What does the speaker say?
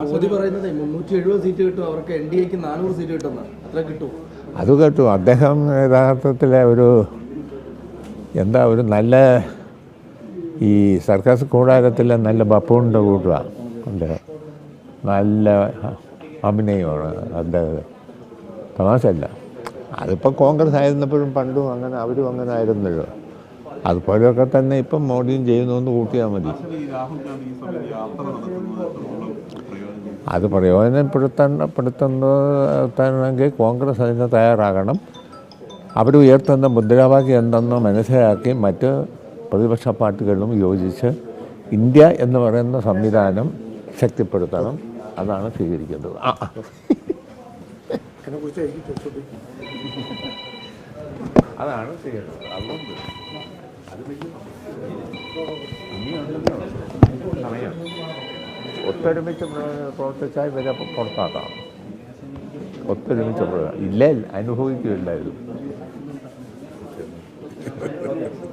മോദി പറയുന്നത് മുന്നൂറ്റി എഴുപത് സീറ്റ് കിട്ടും അവർക്ക് എൻ ഡി എക്ക് നാനൂറ് സീറ്റ് കിട്ടുന്ന അത്ര കിട്ടും. അത് കേട്ടു. അദ്ദേഹം യഥാർത്ഥത്തിൽ ഒരു എന്താ ഒരു നല്ല ഈ സർക്കസ് കൂടാരത്തിലെ നല്ല ബപ്പുണ്ട് കൂട്ടുകാണ് അദ്ദേഹം നല്ല അഭിനയമാണ് അദ്ദേഹം. തമാശല്ല അതിപ്പോൾ കോൺഗ്രസ് ആയിരുന്നപ്പോഴും പണ്ടും അങ്ങനെ അവരും അങ്ങനെ ആയിരുന്നല്ലോ. അതുപോലെയൊക്കെ തന്നെ ഇപ്പം മോഡിയും ചെയ്യുന്നു എന്ന് കൂട്ടിയാൽ മതി. അത് പ്രയോജനപ്പെടുത്തണമെങ്കിൽ കോൺഗ്രസ് അതിന് തയ്യാറാകണം. അവർ ഉയർത്തുന്ന മുദ്രാവാക്യം എന്തെന്ന് മനസ്സിലാക്കി മറ്റ് പ്രതിപക്ഷ പാർട്ടികളും യോജിച്ച് ഇന്ത്യ എന്ന് പറയുന്ന സംവിധാനം ശക്തിപ്പെടുത്തണം. അതാണ് സ്വീകരിക്കേണ്ടത്. ആ ആ. അതാണ് ചെയ്യേണ്ടത്. അതുകൊണ്ട് സമയം ഒത്തൊരുമിച്ച് പ്ര- പ്രവർത്തിച്ചാൽ ഇവരെ പുറത്താക്കാം. ഒത്തൊരുമിച്ച് ഇല്ല അനുഭവിക്കില്ലായിരുന്നു